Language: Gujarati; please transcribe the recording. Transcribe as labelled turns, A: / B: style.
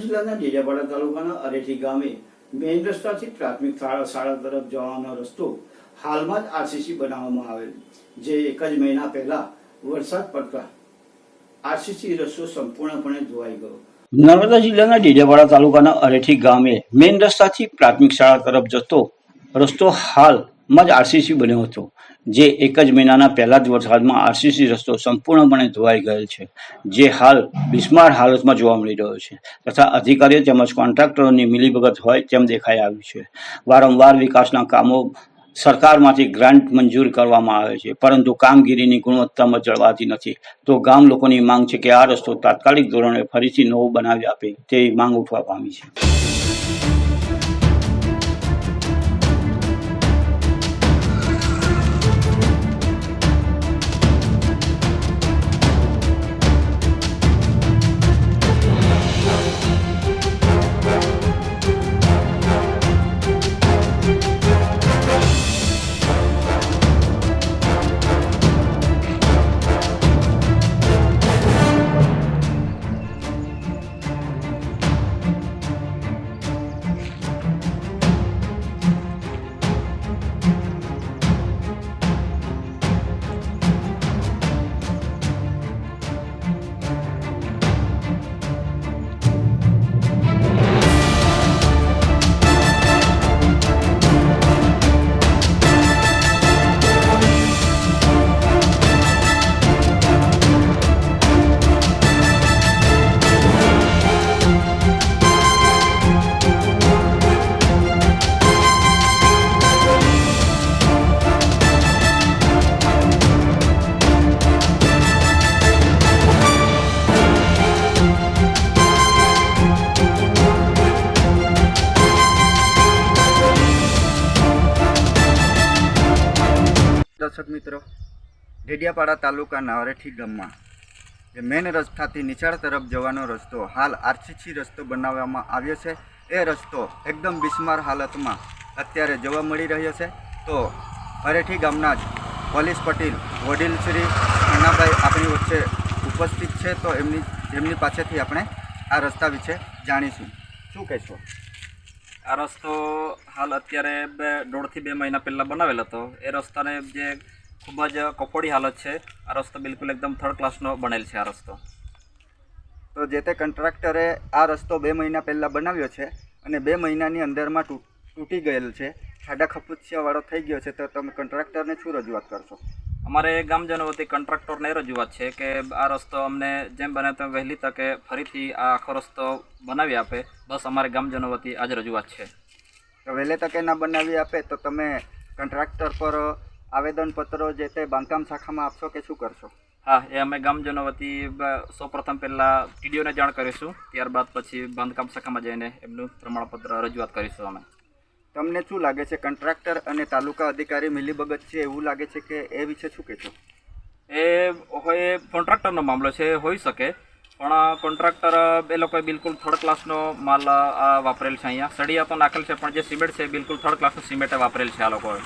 A: જિલ્લાના ડેડિયાપાડા તાલુકાના અરેઠી ગામે મેઇન રસ્તાથી પ્રાથમિક શાળા તરફ જવાનો રસ્તો હાલમાં જ આરસીસી બનાવવામાં આવેલ, જે એક જ મહિના પહેલા વરસાદ પડતા આરસીસી રસ્તો સંપૂર્ણપણે ધોવાઈ ગયો. નર્મદા જિલ્લાના ડેડિયાપાડા તાલુકાના અરેઠી ગામે મેઇન રસ્તાથી પ્રાથમિક શાળા તરફ જતો રસ્તો હાલમાં જ આરસીસી બન્યો હતો. જે એક જ મહિનાના પહેલા જ વરસાદમાં આરસીસી રસ્તો સંપૂર્ણપણે ધોવાઈ ગયેલ છે, જે હાલ બિસ્માર હાલતમાં જોવા મળી રહ્યો છે. તથા અધિકારીઓ તેમજ કોન્ટ્રાક્ટરોની મિલીભગત હોય તેમ દેખાઈ આવ્યું છે. વારંવાર વિકાસના કામો સરકારમાંથી ગ્રાન્ટ મંજૂર કરવામાં આવે છે, પરંતુ કામગીરીની ગુણવત્તામાં જળવાતી નથી. તો ગામ લોકોની માંગ છે કે આ રસ્તો તાત્કાલિક ધોરણે ફરીથી નવો બનાવી આપે તેવી માંગ ઉઠવા પામી છે.
B: દર્શક મિત્રો, ડેડિયાપાડા તાલુકાના અરેઠી ગામમાં જે મેન રસ્તાથી નિશાળ તરફ જવાનો રસ્તો હાલ આરસીસી રસ્તો બનાવવામાં આવ્યો છે. એ રસ્તો એકદમ બિસ્માર હાલતમાં અત્યારે જોવા મળી રહ્યો છે. તો અરેઠી ગામના જ પોલીસ પટેલ, વડીલ શ્રી અનાભાઈ આપણી વચ્ચે ઉપસ્થિત છે. તો એમની એમની પાસેથી આપણે આ રસ્તા વિશે જાણીશું. શું કહેશો?
C: આ રસ્તો હાલ અત્યારે બે, દોઢથી બે મહિના પહેલાં બનાવેલ હતો. એ રસ્તાને જે ખૂબ જ કફોડી હાલત છે, આ રસ્તો બિલકુલ એકદમ થર્ડ ક્લાસનો બનેલ છે આ રસ્તો.
B: તો જે તે કન્ટ્રાક્ટરે આ રસ્તો બે મહિના પહેલાં બનાવ્યો છે અને બે મહિનાની અંદરમાં તૂટી ગયેલ છે. ખાડા ખપુચિયાવાળો થઈ ગયો છે, તો તમે કન્ટ્રાક્ટરને શું રજૂઆત કરશો?
C: અમારે ગામજનો વતી કોન્ટ્રાક્ટરને રજૂઆત છે કે આ રસ્તો અમને જેમ બને તેમ વહેલી તકે ફરીથી આ આખો રસ્તો બનાવી આપે. બસ અમારે ગામજનો વતી આજ રજૂઆત છે.
B: તો વહેલે તકે ના બનાવી આપે તો તમે કોન્ટ્રાક્ટર પર આવેદનપત્રો જે તે બાંધકામ શાખામાં આપશો કે શું કરશો?
C: હા એ અમે ગામજનો વતી સૌપ્રથમ પહેલાં ટીડીઓને જાણ કરીશું. ત્યારબાદ પછી બાંધકામ શાખામાં જઈને એમનું પ્રમાણપત્ર રજૂઆત કરીશું અમે.
B: તમને શું લાગે છે? કોન્ટ્રાક્ટર અને તાલુકા અધિકારી મિલીભગત છે એવું લાગે છે કે એ વિશે શું કહેશો?
C: એ હોય, કોન્ટ્રાક્ટરનો મામલો છે, હોઈ શકે. પણ કોન્ટ્રાક્ટર, એ લોકોએ બિલકુલ થર્ડ ક્લાસનો માલ આ વાપરેલ છે અહીંયા. સળિયા તો નાખેલ છે, પણ જે સિમેન્ટ છે બિલકુલ થર્ડ ક્લાસનું સિમેન્ટ વાપરેલ છે આ લોકોએ.